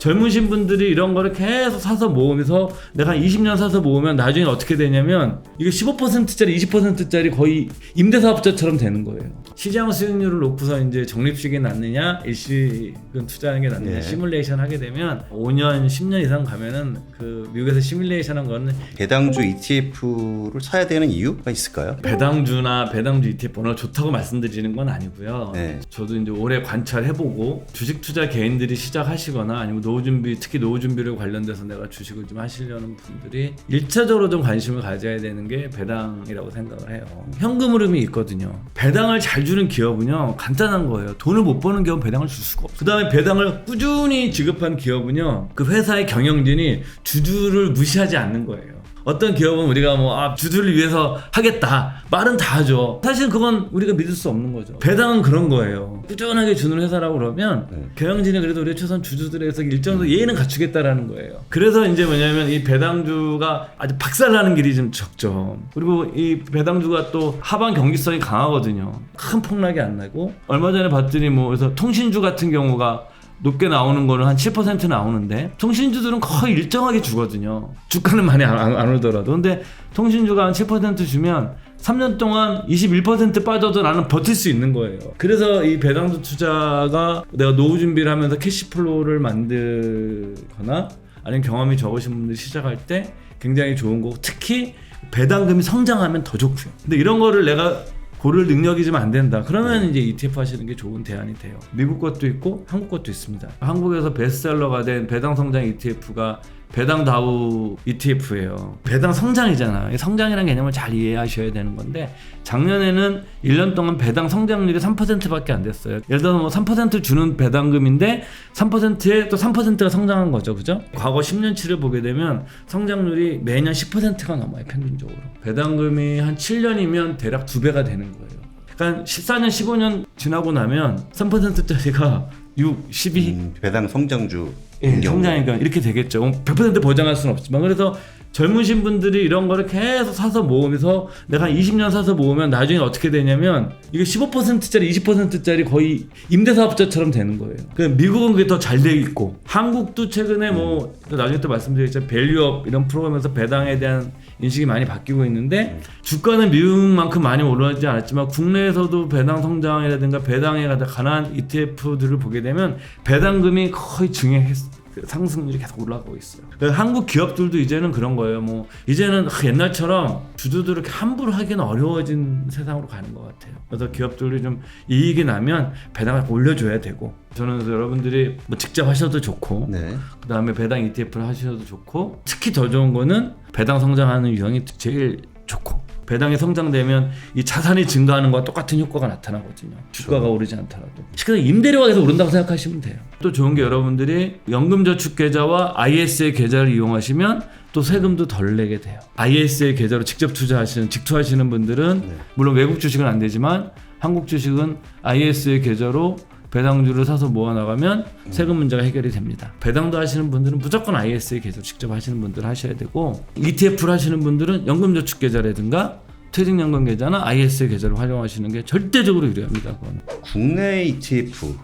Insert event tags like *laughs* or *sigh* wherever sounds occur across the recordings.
젊으신 분들이 이런 거를 계속 사서 모으면서 내가 한 20년 사서 모으면 나중에 어떻게 되냐면 이게 15%짜리 20%짜리 거의 임대사업자처럼 되는 거예요. 시장 수익률을 놓고서 이제 적립식이 낫느냐 일시금 투자하는 게 낫느냐 네. 시뮬레이션 하게 되면 5년 10년 이상 가면은 그 미국에서 시뮬레이션 한 거는 배당주 ETF를 사야 되는 이유가 있을까요? 배당주나 배당주 ETF 오늘 좋다고 말씀드리는 건 아니고요. 네. 저도 이제 오래 관찰해보고 주식 투자 개인들이 시작하시거나 아니면 노후 준비 특히 노후 준비를 관련돼서 내가 주식을 좀 하시려는 분들이 일차적으로 좀 관심을 가져야 되는 게 배당이라고 생각을 해요. 현금 흐름이 있거든요. 배당을 잘 주는 기업은요 간단한 거예요. 돈을 못 버는 기업은 배당을 줄 수가 없어. 그 다음에 배당을 꾸준히 지급한 기업은요 그 회사의 경영진이 주주를 무시하지 않는 거예요. 어떤 기업은 우리가 뭐 아, 주주를 위해서 하겠다 말은 다 하죠. 사실 그건 우리가 믿을 수 없는 거죠. 배당은 그런 거예요. 꾸준하게 주는 회사라고 그러면 네. 경영진이 그래도 우리 최소한 주주들에서 일정 정도 예의는 갖추겠다라는 거예요. 그래서 이제 뭐냐면 이 배당주가 아주 박살나는 길이 좀 적죠. 그리고 이 배당주가 또 하방 경기성이 강하거든요. 큰 폭락이 안 나고 얼마 전에 봤더니 뭐 그래서 통신주 같은 경우가 높게 나오는 거는 한 7% 나오는데 통신주들은 거의 일정하게 주거든요. 주가는 많이 안, 안, 안 오르더라도. 근데 통신주가 한 7% 주면 3년 동안 21% 빠져도 나는 버틸 수 있는 거예요. 그래서 이 배당주 투자가 내가 노후 준비를 하면서 캐시플로우를 만들거나 아니면 경험이 적으신 분들이 시작할 때 굉장히 좋은 거고 특히 배당금이 성장하면 더 좋고요. 근데 이런 거를 내가 고를 능력이 좀안 된다. 그러면 이제 ETF 하시는 게 좋은 대안이 돼요. 미국 것도 있고 한국 것도 있습니다. 한국에서 베스트셀러가 된 배당 성장 ETF가 배당 다우 ETF예요. 배당 성장이잖아. 이 성장이라는 개념을 잘 이해하셔야 되는 건데 작년에는 1년 동안 배당 성장률이 3%밖에 안 됐어요. 예를 들어서 뭐 3% 주는 배당금인데 3%에 또 3%가 성장한 거죠. 그죠? 과거 10년치를 보게 되면 성장률이 매년 10%가 넘어요. 평균적으로. 배당금이 한 7년이면 대략 두 배가 되는 거예요. 그러니까 14년, 15년 지나고 나면 3%짜리가 6, 12, 음, 배당 성장주 예. 성장이니까 이렇게 되겠죠. 100% 보장할 수는 없지만 그래서 젊으신 분들이 이런 거를 계속 사서 모으면서 내가 한 20년 사서 모으면 나중에 어떻게 되냐면 이게 15%짜리 20%짜리 거의 임대사업자처럼 되는 거예요. 그 미국은 그게 더 잘 돼 있고 한국도 최근에 뭐 나중에 또 말씀드리겠지만 밸류업 이런 프로그램에서 배당에 대한 인식이 많이 바뀌고 있는데 주가는 미국만큼 많이 올라가지 않았지만 국내에서도 배당 성장이라든가 배당에 관한 ETF들을 보게 되면 배당금이 거의 증액했 그 상승률이 계속 올라가고 있어요. 그래서 한국 기업들도 이제는 그런 거예요. 뭐 이제는 옛날처럼 주주들을 이렇게 함부로 하기는 어려워진 세상으로 가는 것 같아요. 그래서 기업들이 좀 이익이 나면 배당을 올려줘야 되고 저는 여러분들이 뭐 직접 하셔도 좋고 네. 그 다음에 배당 ETF를 하셔도 좋고 특히 더 좋은 거는 배당 성장하는 유형이 제일 좋고 배당이 성장되면 이 자산이 증가하는 거와 똑같은 효과가 나타나거든요. 주가가 오르지 않더라도. 그래서 임대료가 계속 오른다고 생각하시면 돼요. 또 좋은 게 여러분들이 연금저축 계좌와 IS의 계좌를 이용하시면 또 세금도 덜 내게 돼요. IS의 계좌로 직접 투자하시는 직투하시는 분들은 네. 물론 외국 주식은 안 되지만 한국 주식은 IS의 계좌로 배당주를 사서 모아 나가면 세금 문제가 해결이 됩니다. 배당도 하시는 분들은 무조건 IS의 계좌 직접 하시는 분들 하셔야 되고 ETF를 하시는 분들은 연금저축 계좌라든가 퇴직연금 계좌나 IS의 계좌를 활용하시는 게 절대적으로 유리합니다. 그거는. 국내 ETF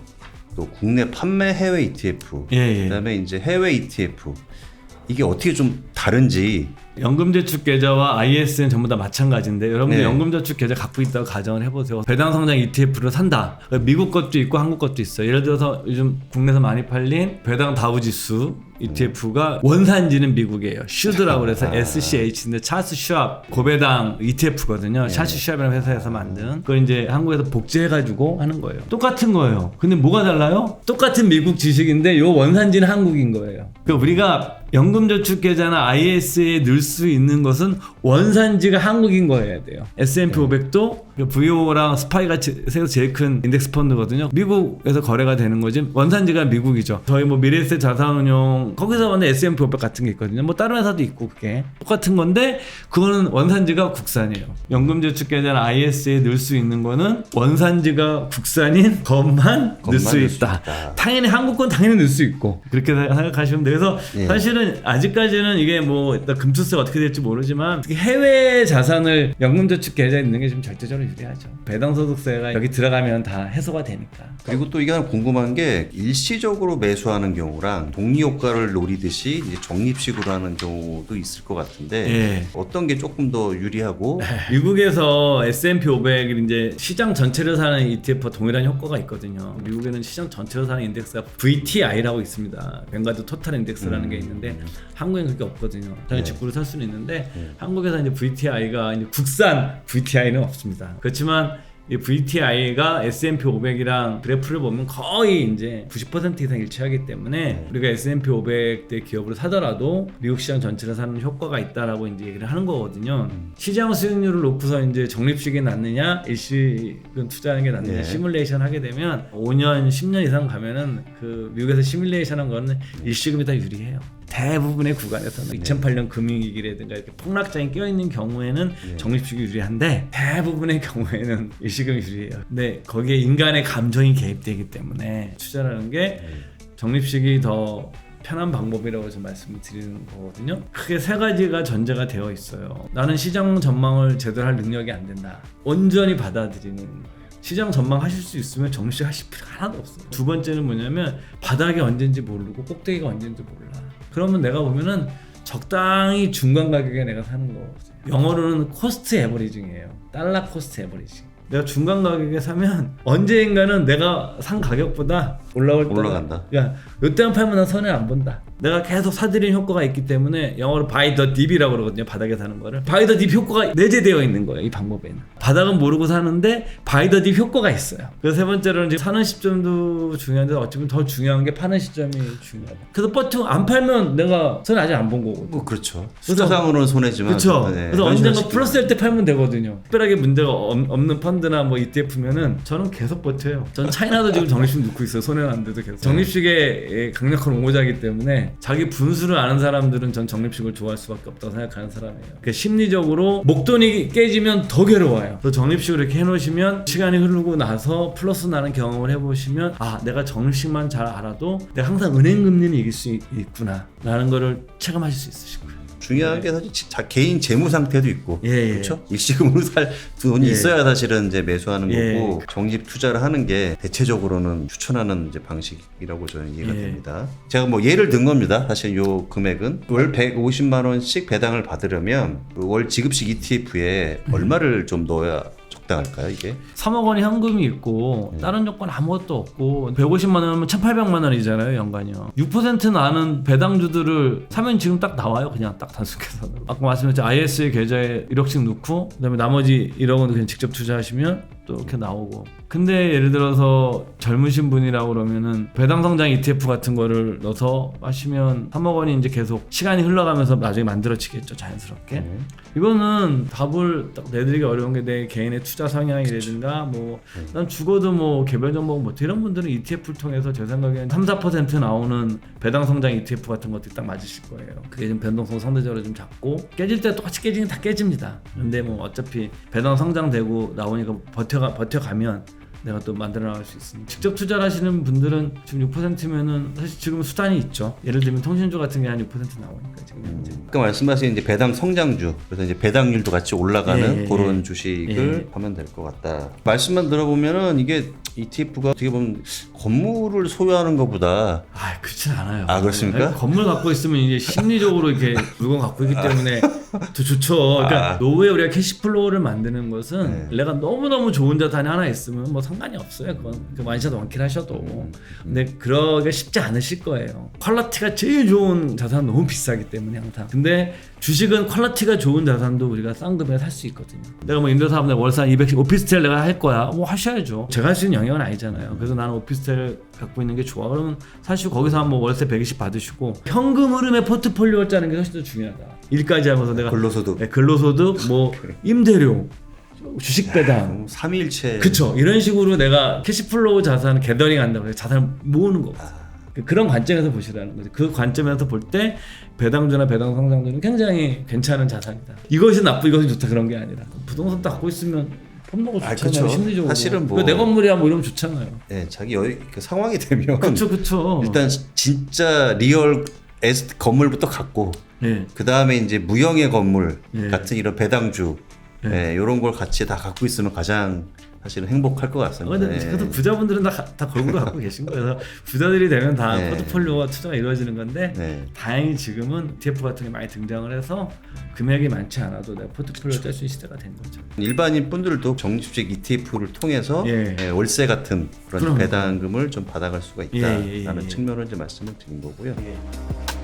또 국내 판매 해외 ETF 예, 예. 그다음에 이제 해외 ETF 이게 어떻게 좀 다른지 연금저축 계좌와 IS는 전부 다 마찬가지인데 여러분들 네. 연금저축 계좌 갖고 있다고 가정을 해보세요. 배당 성장 ETF를 산다. 미국 것도 있고 한국 것도 있어요. 예를 들어서 요즘 국내에서 많이 팔린 배당 다우지수 ETF가 원산지는 미국이에요. 슈드라고 그래서 아. SCH인데 차스 슈압 고배당 ETF거든요. 차스 슈압이라는 회사에서 만든 그걸 이제 한국에서 복제해가지고 하는 거예요. 똑같은 거예요. 근데 뭐가 달라요? 똑같은 미국 지식인데 요 원산지는 한국인 거예요. 그러니까 우리가 연금저축 계좌나 IS에 넣을 수 있는 것은 원산지가 한국인 거여야 돼요. S&P 500도 VO랑 스파이가 제- 세계에서 제일 큰 인덱스 펀드거든요. 미국에서 거래가 되는 거지 원산지가 미국이죠. 저희 뭐 미래에셋 자산운용 거기서 만든 S&P 500 같은 게 있거든요. 뭐 다른 회사도 있고 그게 똑같은 건데 그거는 원산지가 국산이에요. 연금저축 계좌나 IS에 넣을 수 있는 거는 원산지가 국산인 것만 넣을 수 넣을 있다. 있다. 당연히 한국 건 당연히 넣을 수 있고 그렇게 생각하시면 돼요. 그래서 예. 사실은 사실은 아직까지는 이게 뭐 금투세가 어떻게 될지 모르지만 해외 자산을 연금저축 계좌에 있는 게 좀 절대적으로 유리하죠. 배당소득세가 여기 들어가면 다 해소가 되니까. 그리고 또 이게 하나 궁금한 게 일시적으로 매수하는 경우랑 복리 효과를 노리듯이 이제 적립식으로 하는 경우도 있을 것 같은데 예. 어떤 게 조금 더 유리하고 미국에서 S&P 500을 이제 시장 전체를 사는 ETF와 동일한 효과가 있거든요. 미국에는 시장 전체를 사는 인덱스가 VTI라고 있습니다. 뱅가드 토탈 인덱스라는 게 있는데 한국엔 그게 없거든요. 당연히 네. 직구를 살 수는 있는데 네. 한국에서 이제 VTI가 이제 국산 VTI는 없습니다. 그렇지만 이 VTI가 S&P 500이랑 그래프를 보면 거의 이제 90% 이상 일치하기 때문에 네. 우리가 S&P 500대 기업을 사더라도 미국 시장 전체를 사는 효과가 있다라고 이제 얘기를 하는 거거든요. 음. 시장 수익률을 놓고서 이제 적립식이 낫느냐, 일시금 투자하는 게 낫느냐 네. 시뮬레이션 하게 되면 5년, 10년 이상 가면은 그 미국에서 시뮬레이션 한 거는 일시금이 더 유리해요. 대부분의 구간에서는 2008년 금융위기라든가 이렇게 폭락장이 껴있는 경우에는 네. 적립식이 유리한데 대부분의 경우에는 *laughs* 일시금이 유리해요. 근데 거기에 인간의 감정이 개입되기 때문에 투자라는 게 적립식이 더 편한 방법이라고 좀 말씀을 드리는 거거든요. 크게 세 가지가 전제가 되어 있어요. 나는 시장 전망을 제대로 할 능력이 안 된다. 온전히 받아들이는. 시장 전망하실 수 있으면 정식 하실 필요 하나도 없어요. 두 번째는 뭐냐면 바닥이 언젠지 모르고 꼭대기가 언젠지 몰라. 그러면 내가 보면은 적당히 중간 가격에 내가 사는 거거든요. 영어로는 코스트 에버리징이에요. 달러 코스트 에버리징. 내가 중간 가격에 사면 언제인가는 내가 산 가격보다 올라올 때가 올라간다. 야, 요때만 팔면 난 손해 안 본다. 내가 계속 사들인 효과가 있기 때문에 영어로 buy the dip이라고 그러거든요. 바닥에 사는 거를. buy the dip 효과가 내재되어 있는 거예요. 이 방법에는. 바닥은 모르고 사는데 dip 효과가 있어요. 그래서 세 번째로는 이제 사는 시점도 중요한데 어찌 보면 더 중요한 게 파는 시점이 중요하다. 그래서 버튼 안 팔면 내가 손해 아직 안 본 거거든. 뭐 그렇죠. 숫자상으로는 손해지만 그렇죠. 네, 그래서 언젠가 시키면. 플러스 할때 팔면 되거든요. 특별하게 문제가 없- 없는 펀드나 뭐 ETF면은 저는 계속 버텨요. 전 차이나도 지금 적립식 넣고 있어요. 손해는 안 돼도 계속. 적립식의 강력한 옹호자이기 때문에 자기 분수를 아는 사람들은 전 적립식을 좋아할 수밖에 없다고 생각하는 사람이에요. 그러니까 심리적으로 목돈이 깨지면 더 괴로워요. 그래서 적립식을 이렇게 해놓으시면 시간이 흐르고 나서 플러스 나는 경험을 해보시면 아 내가 적립식만 잘 알아도 내가 항상 은행 금리는 이길 수 있- 있구나 라는 거를 체감하실 수 있으실 거예요. 중요한 게 사실 자, 개인 재무 상태도 있고 예, 예. 그렇죠 일시금으로 살 돈이 예. 있어야 사실은 이제 매수하는 예. 거고 적립 투자를 하는 게 대체적으로는 추천하는 이제 방식이라고 저는 이해가 예. 됩니다. 제가 뭐 예를 든 겁니다. 사실 요 금액은 월 150만 원씩 배당을 받으려면 그월 지급식 ETF에 음. 얼마를 좀 넣어야 적당할까요 이게? 3억 원이 현금이 있고 네. 다른 조건 아무것도 없고 150만 원이면 1,800만 원이잖아요 연간이요. 6% 나는 배당주들을 사면 지금 딱 나와요 그냥 딱 단순 계산으로. 아까 말씀드렸죠 IS 계좌에 1억씩 넣고 그다음에 나머지 1억 원 그냥 직접 투자하시면 또 이렇게 나오고. 근데 예를 들어서 젊으신 분이라고 그러면은 배당 성장 ETF 같은 거를 넣어서 하시면 3억 원이 이제 계속 시간이 흘러가면서 나중에 만들어지겠죠 자연스럽게. 네. 이거는 답을 딱 내드리기 어려운 게 내 개인의 투자 성향이라든가 뭐 난 죽어도 뭐 개별 정보 뭐 이런 분들은 ETF를 통해서 제 생각엔 3, 4% 나오는 배당 성장 ETF 같은 것들이 딱 맞으실 거예요. 그게 좀 변동성 상대적으로 좀 작고 깨질 때 똑같이 깨지긴 다 깨집니다. 근데 뭐 어차피 배당 성장되고 나오니까 버텨가 버텨가면 내가 또 만들어 나갈 수 있습니다. 직접 투자를 하시는 분들은 지금 6%면은 사실 지금 수단이 있죠. 예를 들면 통신주 같은 게 한 6% 나오니까 지금 현재. 아까 말씀하신 이제 배당 성장주 그래서 이제 배당률도 같이 올라가는 예, 예, 그런 예. 주식을 하면 될 것 같다. 말씀만 들어보면은 이게 ETF가 어떻게 보면 건물을 소유하는 것보다 아, 그렇진 않아요. 아, 그렇습니까? 건물 갖고 있으면 이제 심리적으로 이렇게 물건 갖고 있기 때문에 더 좋죠. 그러니까 아. 노후에 우리가 캐시플로우를 만드는 것은 네. 내가 너무너무 좋은 자산이 하나 있으면 뭐 상관이 없어요. 그건 그 완샷 원킬 하셔도. 음, 근데 그러기가 쉽지 않으실 거예요. 퀄러티가 제일 좋은 자산은 너무 비싸기 때문에 항상. 근데 주식은 퀄러티가 좋은 자산도 우리가 싼 금액에 살 수 있거든요. 내가 뭐 임대사업 내가 월세 한 200씩 오피스텔 내가 할 거야. 뭐 하셔야죠. 제가 할 수 있는 영역은 아니잖아요. 그래서 나는 오피스텔 갖고 있는 게 좋아. 그러면 사실 거기서 한뭐 월세 120 받으시고 현금 흐름의 포트폴리오를 짜는 게 훨씬 더 중요하다. 일까지 하면서 내가 근로소득 네, 근로소득, 뭐 임대료, 주식 배당, 뭐 삼일체 그쵸 이런 식으로 내가 캐시플로우 자산 게더링 한다고 해서 자산을 모으는 거 그- 그런 관점에서 보시라는 거죠 그 관점에서 볼 때 배당주나 배당 성장주는 굉장히 괜찮은 자산이다 이것이 나쁘 이것이 좋다 그런 게 아니라 부동산도 갖고 있으면 폼나고 아, 좋잖아요 그쵸. 심리적으로 사실은 뭐- 그내 건물이야 뭐 이러면 좋잖아요 예, 자기 여, 그 상황이 되면 그쵸 그쵸 일단 진짜 리얼 에스 건물부터 갖고 예. 그 다음에 이제 무형의 건물 예. 같은 이런 배당주 예. 예, 이런 걸 같이 다 갖고 있으면 가장 사실은 행복할 것 어, 같습니다. 근데 예. 그래도 부자분들은 다, 가- 다 골고루 갖고 계신 거예요. 부자들이 되면 다 네. 포트폴리오와 투자가 이루어지는 건데 네. 다행히 지금은 ETF 같은 게 많이 등장을 해서 금액이 많지 않아도 내가 포트폴리오 짤 수 있는 시대가 된 거죠. 일반인 분들도 적립식 ETF를 통해서 예. 예, 월세 같은 그런 그럼요. 배당금을 좀 받아갈 수가 예, 예, 예, 있다라는 예. 측면을 이제 말씀을 드린 거고요. 예.